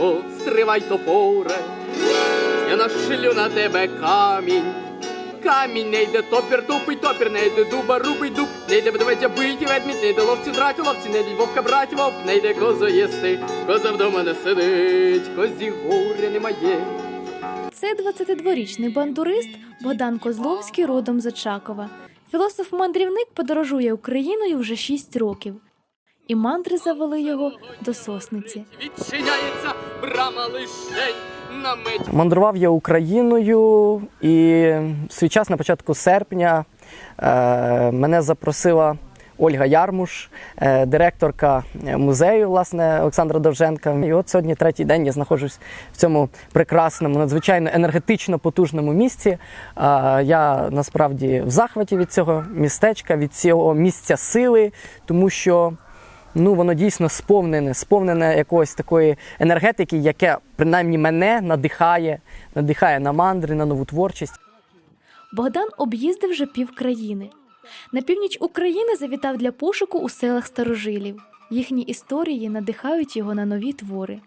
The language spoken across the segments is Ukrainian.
О, стривай топоре, я нашлю на тебе камінь. Камінь не йде топір, тупий топір, не йде дуба, рубий дуб, не йде ведмедя биті ведмідь, не йде ловцю драть ловці, не йде вовка брать вовк, не йде козу їсти, коза вдома не сидить, козі горя немає. Це 22-річний бандурист Богдан Козловський родом з Очакова. Філософ-мандрівник подорожує Україною вже 6 років. І мандри завели його до сосниці. Відчиняється брама лишень на мить. Мандрував я Україною, і в свій час на початку серпня е, мене запросила Ольга Ярмуш, е, директорка музею власне, Олександра Довженка. І от сьогодні третій день я знаходжусь в цьому прекрасному, надзвичайно енергетично потужному місці. Е, я насправді в захваті від цього містечка, від цього місця сили, тому що ну воно дійсно сповнене, сповнене якоїсь такої енергетики, яке принаймні мене надихає, надихає на мандри, на нову творчість. Богдан об'їздив вже пів країни. На північ України завітав для пошуку у селах старожилів. Їхні історії надихають його на нові твори.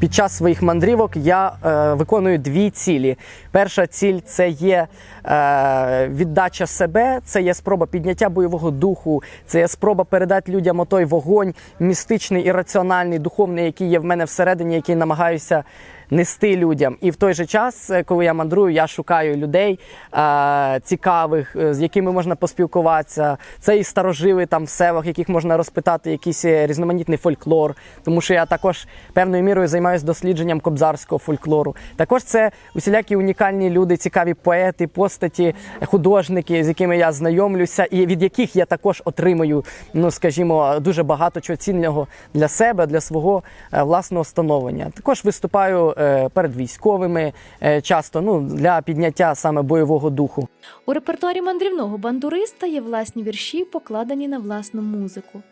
Під час своїх мандрівок я е, виконую дві цілі. Перша ціль це є е, віддача себе, це є спроба підняття бойового духу, це є спроба передати людям отой вогонь містичний і раціональний, духовний, який є в мене всередині, який намагаюся нести людям. І в той же час, е, коли я мандрую, я шукаю людей е, цікавих, е, з якими можна поспілкуватися. Це і старожили там в селах, яких можна розпитати якийсь е, різноманітний фольклор, тому що я також певною мірою займаюся дослідженням кобзарського фольклору. Також це усілякі унікальні люди, цікаві поети, постаті, художники, з якими я знайомлюся, і від яких я також отримую, ну скажімо, дуже багато чого цінного для себе, для свого власного становлення. Також виступаю перед військовими е, часто ну, для підняття саме бойового духу. У репертуарі мандрівного бандуриста є власні вірші, покладені на власну музику.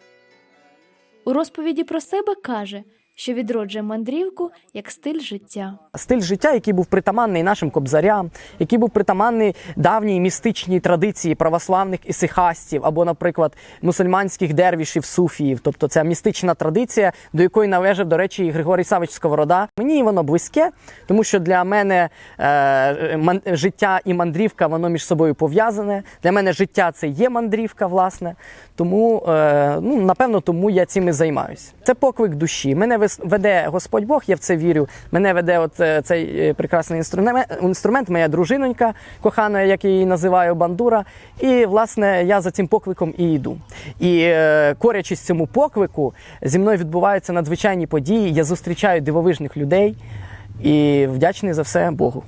У розповіді про себе каже, що відроджує мандрівку як стиль життя. Стиль життя, який був притаманний нашим кобзарям, який був притаманний давній містичній традиції православних ісихастів або, наприклад, мусульманських дервішів суфіїв. Тобто це містична традиція, до якої належав, до речі, і Григорій Савич Сковорода. Мені воно близьке, тому що для мене е, життя і мандрівка воно між собою пов'язане. Для мене життя це є мандрівка, власне. Тому, е, ну, напевно, тому я цим і займаюся. Це поклик душі. Мене вес- веде Господь Бог, я в це вірю. Мене веде от е, цей е, прекрасний інструмент, інструмент, моя дружинонька кохана, як я її називаю, бандура. І, власне, я за цим покликом і йду. І е, корячись цьому поклику, зі мною відбуваються надзвичайні події. Я зустрічаю дивовижних людей і вдячний за все Богу.